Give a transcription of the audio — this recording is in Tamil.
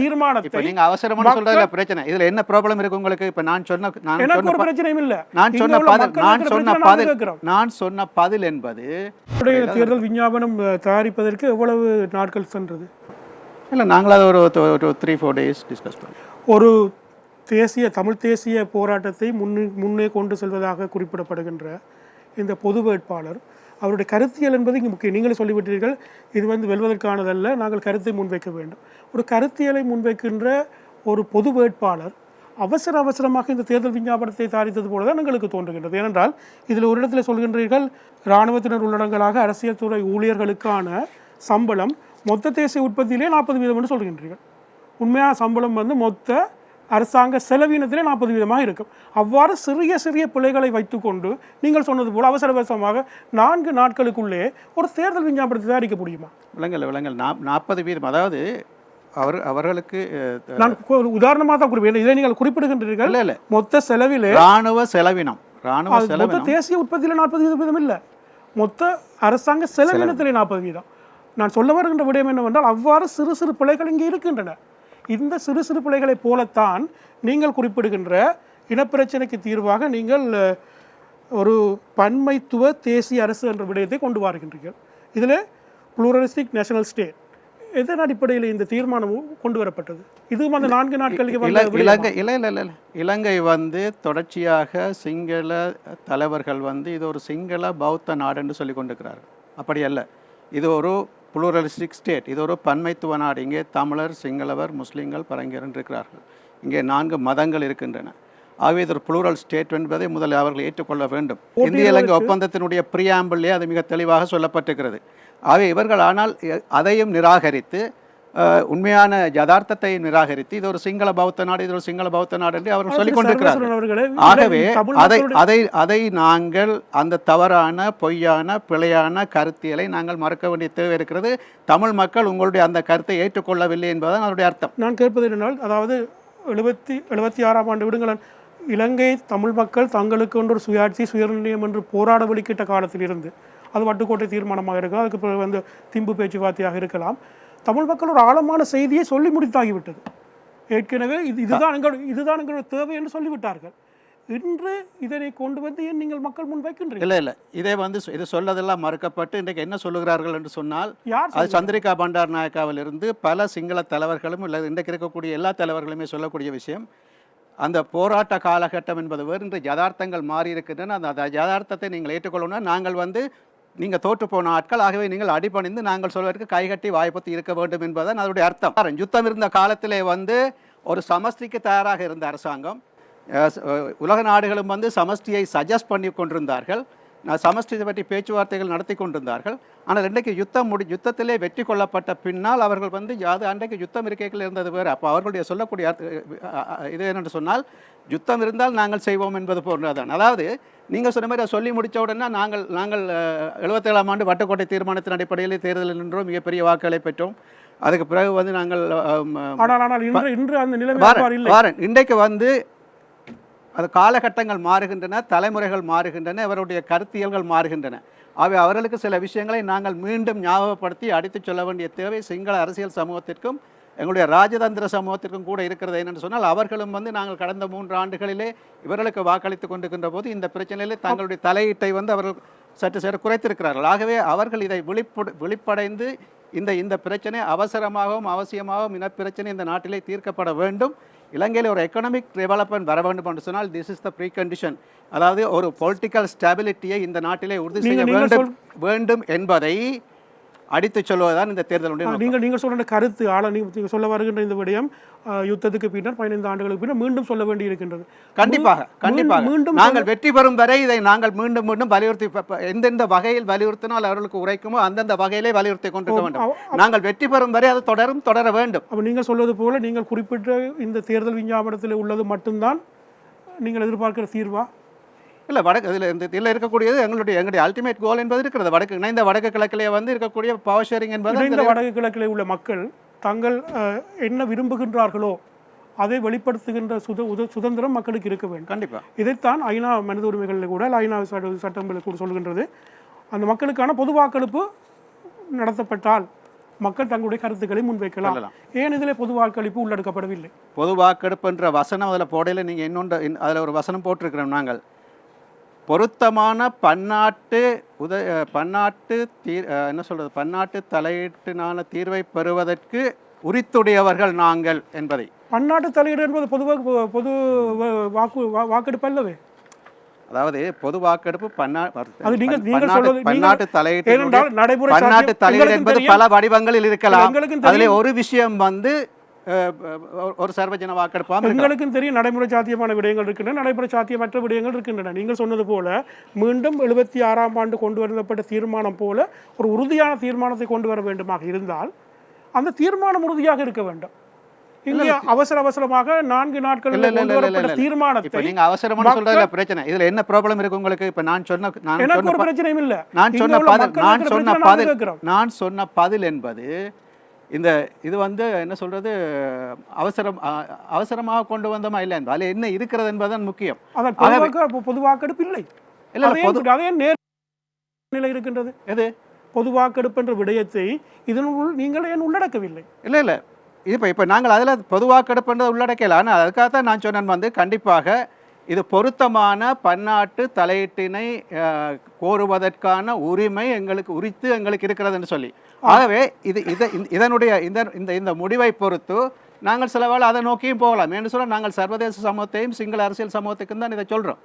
தீர்மானத்தை நீங்க அவசரமான சொல்றதுல பிரச்சனை. இதுல என்ன ப்ராப்ளம் இருக்கு உங்களுக்கு? இப்ப நான் சொன்ன நான் சொன்ன பிரச்சனையும் இல்ல. நான் சொன்ன பதில் நான் சொன்ன பதில். நான் சொன்ன பதில் என்பது தேர்தல் விஞ்ஞாபனம் தயாரிப்பதற்கு எவ்வளவு நாட்கள் சென்றது? இல்ல நாங்கள் அதை ஒரு ஒரு த்ரீ ஃபோர் டேஸ் டிஸ்கஸ் பண்ணோம். ஒரு தேசிய தமிழ் தேசிய போராட்டத்தை முன்னே முன்னே கொண்டு செல்வதாக குறிப்பிடப்படுகின்ற இந்த பொது வேட்பாளர் அவருடைய கருத்தியல் என்பது இங்கே முக்கியம். நீங்களே சொல்லிவிட்டீர்கள் இது வந்து வெல்வதற்கானதல்ல நாங்கள் கருத்தை முன்வைக்க வேண்டும். ஒரு கருத்தியலை முன்வைக்கின்ற ஒரு பொது வேட்பாளர் அவசர அவசரமாக இந்த தேர்தல் விஞ்ஞாபனத்தை தயாரித்தது போல தான் எங்களுக்கு தோன்றுகின்றது. ஏனென்றால் இதில் ஒரு இடத்துல சொல்கின்றீர்கள் இராணுவத்தினர் உள்ளடங்கலாக அரசியல் துறை ஊழியர்களுக்கான சம்பளம் மொத்த தேசிய உற்பத்தியிலே நாற்பது வீதம் என்று சொல்கின்றீர்கள். உண்மையான சம்பளம் வந்து மொத்த அரசாங்க செலவினத்திலே நாற்பது வீதமாக இருக்கும். அவ்வாறு சிறிய சிறிய பிழைகளை வைத்துக்கொண்டு நீங்கள் சொன்னது போல் அவசர அவசரமாக நான்கு நாட்களுக்குள்ளே ஒரு தேர்தல் விஞ்ஞாபனத்தை தயாரிக்க முடியுமா? விலங்கல் விலங்கல் நாற்பது வீதம். அதாவது அவர் அவர்களுக்கு நான் உதாரணமாக தான் குறிப்பிடுறேன் இதை நீங்கள் குறிப்பிடுகின்றீர்கள். இல்ல இல்ல. மொத்த செலவிலே ராணுவ செலவினம். ராணுவ அது மொத்த செலவினம். தேசிய உற்பத்தியில நாற்பது வீதம் இல்லை. மொத்த அரசாங்க செலவினத்திலே நாற்பது வீதம். நான் சொல்ல வருகின்ற விடயம் என்னவென்றால் அவ்வாறு சிறு சிறு பிழைகள் இங்கே இருக்கின்றன. இந்த சிறு சிறு பிழைகளைப் போலத்தான் நீங்கள் குறிப்பிடுகின்ற இனப்பிரச்சனைக்கு தீர்வாக நீங்கள் ஒரு பன்மைத்துவ தேசிய அரசு என்ற விடயத்தை கொண்டு வருகின்றீர்கள் இதில் புளூரலிஸ்டிக் நேஷனல் ஸ்டேட் எதன் அடிப்படையில் இந்த தீர்மானம் கொண்டு வரப்பட்டது இதுவும் அந்த நான்கு நாட்களுக்கு? இலங்கை இல்ல இல்ல இல்ல இல்ல. இலங்கை வந்து தொடர்ச்சியாக சிங்கள தலைவர்கள் வந்து இது ஒரு சிங்கள பௌத்த நாடுன்னு சொல்லி கொண்டிருக்கிறார்கள் அப்படி அல்ல இது ஒரு புளூரலிஸ்டிக் ஸ்டேட் இது ஒரு பன்மைத்துவ நாடு. இங்கே தமிழர் சிங்களவர் முஸ்லீம்கள் பரங்கியர் இருக்கிறார்கள் இங்கே நான்கு மதங்கள் இருக்கின்றன. ஆகவே இது ஒரு புளூரல் ஸ்டேட் என்பதை முதலில் அவர்கள் ஏற்றுக்கொள்ள வேண்டும். இந்திய இலங்கை ஒப்பந்தத்தினுடைய பிரியாம்பிள்லே அது மிக தெளிவாக சொல்லப்பட்டிருக்கிறது. ஆகவே இவர்கள் ஆனால் அதையும் நிராகரித்து உண்மையான யதார்த்தத்தை நிராகரித்து இது ஒரு சிங்கள பௌத்த நாடு இது ஒரு சிங்கள பௌத்த நாடு என்று அவர்கள் சொல்லிக் அவர்களே, ஆகவே அதை அதை அதை நாங்கள் அந்த தவறான பொய்யான பிழையான கருத்தியலை நாங்கள் மறக்க வேண்டிய தேவை இருக்கிறது. தமிழ் மக்கள் உங்களுடைய அந்த கருத்தை ஏற்றுக்கொள்ளவில்லை என்பதுதான் அதனுடைய அர்த்தம். நான் கேட்பது என்னென்னால் அதாவது எழுபத்தி எழுபத்தி ஆறாம் ஆண்டு விடுங்களேன். இலங்கை தமிழ் மக்கள் தங்களுக்கு ஒன்று ஒரு சுயாட்சி சுயநிர்ணயம் என்று போராட வலிக்கிட்ட காலத்திலிருந்து அது வட்டுக்கோட்டை தீர்மானமாக இருக்கலாம் அதுக்கு பிறகு வந்து திம்பு பேச்சுவார்த்தையாக இருக்கலாம். தமிழ் மக்கள் ஒரு ஆழமான செய்தியை சொல்லி முடித்தாகிவிட்டது. ஏற்கனவே இது இதுதான் எங்கள் இதுதான் எங்களுடைய தேவை என்று சொல்லிவிட்டார்கள். இன்று இதனை கொண்டு வந்து ஏன் நீங்கள் மக்கள் முன் வைக்கின்றீர்கள்? இல்லை இல்லை. இதே வந்து இது சொல்லதெல்லாம் மறுக்கப்பட்டு இன்றைக்கு என்ன சொல்லுகிறார்கள் என்று சொன்னால் யார் அது சந்திரிகா பண்டார் நாயக்காவிலிருந்து பல சிங்கள தலைவர்களும் இல்லை இன்றைக்கு இருக்கக்கூடிய எல்லா தலைவர்களுமே சொல்லக்கூடிய விஷயம். அந்த போராட்ட காலகட்டம் என்பது வேறு இன்று யதார்த்தங்கள் மாறி இருக்கின்றன அந்த யதார்த்தத்தை நீங்கள் ஏற்றுக்கொள்ளணும் நாங்கள் வந்து நீங்கள் தோற்று போன ஆட்கள் ஆகவே நீங்கள் அடிபணிந்து நாங்கள் சொல்வதற்கு கைகட்டி வாய்ப்பத்து இருக்க வேண்டும் என்பதுதான் அதனுடைய அர்த்தம். யுத்தம் இருந்த காலத்திலே வந்து ஒரு சமஸ்டிக்கு தயாராக இருந்த அரசாங்கம் உலக நாடுகளும் வந்து சமஷ்டியை சஜஸ்ட் பண்ணி கொண்டிருந்தார்கள். நான் சமஷ்டியை பற்றி பேச்சுவார்த்தைகள் நடத்தி கொண்டிருந்தார்கள். ஆனால் இன்றைக்கு யுத்தம் முடி யுத்தத்திலே வெற்றி கொள்ளப்பட்ட பின்னால் அவர்கள் வந்து அது அன்றைக்கு யுத்தம் இருக்கைகள் இருந்தது வேறு. அப்போ அவர்களுடைய சொல்லக்கூடிய இது என்னென்று சொன்னால் யுத்தம் இருந்தால் நாங்கள் செய்வோம் என்பது போன்றதுதான் அதாவது நீங்கள் சொன்ன மாதிரி அதை சொல்லி முடித்த உடனே நாங்கள் நாங்கள் எழுபத்தேழாம் ஆண்டு வட்டக்கோட்டை தீர்மானத்தின் அடிப்படையில் தேர்தலில் நின்றோம் மிகப்பெரிய வாக்குகளை பெற்றோம். அதுக்கு பிறகு வந்து நாங்கள் இன்றைக்கு வந்து அது காலகட்டங்கள் மாறுகின்றன தலைமுறைகள் மாறுகின்றன இவருடைய கருத்தியல்கள் மாறுகின்றன. அவை அவர்களுக்கு சில விஷயங்களை நாங்கள் மீண்டும் ஞாபகப்படுத்தி அடித்துச் சொல்ல வேண்டிய தேவை சிங்கள அரசியல் சமூகத்திற்கும் எங்களுடைய ராஜதந்திர சமூகத்திற்கும் கூட இருக்கிறது. என்னென்னு சொன்னால் அவர்களும் வந்து நாங்கள் கடந்த மூன்று ஆண்டுகளிலே இவர்களுக்கு வாக்களித்து கொண்டிருக்கின்ற போது இந்த பிரச்சனையிலே தங்களுடைய தலையீட்டை வந்து அவர்கள் சற்று சற்று குறைத்திருக்கிறார்கள். ஆகவே அவர்கள் இதை விழிப்பு விழிப்படைந்து இந்த இந்த பிரச்சனை அவசரமாகவும் அவசியமாகவும் இனப்பிரச்சனை இந்த நாட்டிலே தீர்க்கப்பட வேண்டும். இலங்கையில் ஒரு எக்கனாமிக் டெவலப்மெண்ட் வர வேண்டும் என்று சொன்னால் this is the pre condition அதாவது ஒரு பொலிட்டிக்கல் ஸ்டெபிலிட்டியை இந்த நாட்டிலே உறுதி செய்ய வேண்டும் வேண்டும் என்பதை அடித்துச் சொல்வதுதான் இந்த தேர்தலுடைய. நீங்கள் நீங்கள் சொல்ற கருத்து ஆள நீங்க நீங்க சொல்ல வருகின்ற இந்த விடயம் யுத்தத்துக்கு பின்னர் பதினைந்து ஆண்டுகளுக்கு பின்னர் மீண்டும் சொல்ல வேண்டி இருக்கின்றது கண்டிப்பாக கண்டிப்பாக. மீண்டும் நாங்கள் வெற்றி பெறும் வரை இதை நாங்கள் மீண்டும் மீண்டும் வலியுறுத்தி எந்தெந்த வகையில் வலியுறுத்தினால் அவர்களுக்கு உரைக்குமோ அந்தந்த வகையிலே வலியுறுத்தி கொண்டிருக்க வேண்டும். நாங்கள் வெற்றி பெறும் வரை அது தொடரும் தொடர வேண்டும். அப்போ நீங்கள் சொல்வது போல நீங்கள் குறிப்பிட்ட இந்த தேர்தல் விஞ்ஞாபனத்தில் உள்ளது மட்டும்தான் நீங்கள் எதிர்பார்க்கிற தீர்வா? இல்லை வடக்கு இதில் இந்த இதில் இருக்கக்கூடியது எங்களுடைய எங்களுடைய அல்டிமேட் கோல் என்பது இருக்கிறது. வடக்கு இணைந்த வடக்கு கிழக்கிலே வந்து இருக்கக்கூடிய பவர் ஷேரிங் என்பது அதில் வடக்கு கிழக்கிலே உள்ள மக்கள் தங்கள் என்ன விரும்புகின்றார்களோ அதை வெளிப்படுத்துகின்ற சுத உத சுதந்திரம் மக்களுக்கு இருக்க வேண்டும். கண்டிப்பா. இதைத்தான் ஐநா மனித உரிமைகளில் கூட ஐநா சட்ட சட்டங்களில் கூட சொல்கின்றது. அந்த மக்களுக்கான பொது வாக்கெடுப்பு நடத்தப்பட்டால் மக்கள் தங்களுடைய கருத்துக்களை முன்வைக்கலாம். ஏன் இதில் பொது வாக்களிப்பு உள்ளெடுக்கப்படவில்லை? பொது வாக்கெடுப்புன்ற வசனம் அதில் போடையில் நீங்கள் இன்னொன்று அதில் ஒரு வசனம் போட்டிருக்கிறோம் நாங்கள். பொருத்தமான பன்னாட்டு உத பன்னாட்டு தீர் என்ன சொல்றது பன்னாட்டு தலையீட்டினான தீர்வை பெறுவதற்கு உரித்துடையவர்கள் நாங்கள் என்பதை பன்னாட்டு தலையீடு என்பது பொதுவாக பொது வாக்கு வாக்கெடுப்பு அல்லவே அதாவது பொது வாக்கெடுப்பு பன்னாட்டு சொல்வது- பன்னாட்டு தலையீடு என்பது. பல வடிவங்களில் இருக்கலாம் அதில். ஒரு விஷயம் வந்து ஒரு சர்வஜன வாக்கெடுப்பாக எங்களுக்கும் தெரியும் நடைமுறை சாத்தியமான விடயங்கள் இருக்கின்றன நடைமுறை சாத்தியமற்ற விடயங்கள் இருக்கின்றன. நீங்கள் சொன்னது போல மீண்டும் எழுபத்தி ஆறாம் ஆண்டு கொண்டு வரப்பட்ட தீர்மானம் போல ஒரு உறுதியான தீர்மானத்தை கொண்டு வர வேண்டுமாக இருந்தால் அந்த தீர்மானம் உறுதியாக இருக்க வேண்டும். இங்கே அவசர அவசரமாக நான்கு. இப்ப தீர்மானத்தை நீங்க அவசரமான சொல்றதுல பிரச்சனை. இதுல என்ன ப்ராப்ளம் இருக்கு உங்களுக்கு? இப்ப நான் சொன்ன நான் சொன்ன பிரச்சனையும் இல்ல. நான் சொன்ன பதில் நான் சொன்ன பதில். நான் சொன்ன பதில் என்பது இந்த இது வந்து என்ன சொல்றது அவசரம் அவசரமாக கொண்டு வந்தோமா இல்லை அதுல என்ன இருக்கிறது என்பதுதான் முக்கியம். பொது வாக்கெடுப்பு இல்லை. இல்ல, அதே பொது- நேர் நிலை இருக்கின்றது. எது? பொது வாக்கெடுப்பு என்ற விடயத்தை இதனுள் நீங்கள் ஏன் உள்ளடக்கவில்லை? இல்ல இல்ல. இப்போ இப்போ நாங்கள் அதில் பொதுவாக்கெடுப்புன்றதை உள்ளடக்கல ஆனால் அதுக்காகத்தான் நான் சொன்னேன் வந்து கண்டிப்பாக இது பொருத்தமான பன்னாட்டு தலையீட்டினை கோருவதற்கான உரிமை எங்களுக்கு உரித்து எங்களுக்கு இருக்கிறதுன்னு சொல்லி. ஆகவே இது இதை இதனுடைய இந்த இந்த இந்த முடிவை பொறுத்து நாங்கள் சில வேளை அதை நோக்கியும் போகலாம். என்று சொல்ல நாங்கள் சர்வதேச சமூகத்தையும் சிங்கள அரசியல் சமூகத்துக்கும் தான் இதை சொல்கிறோம்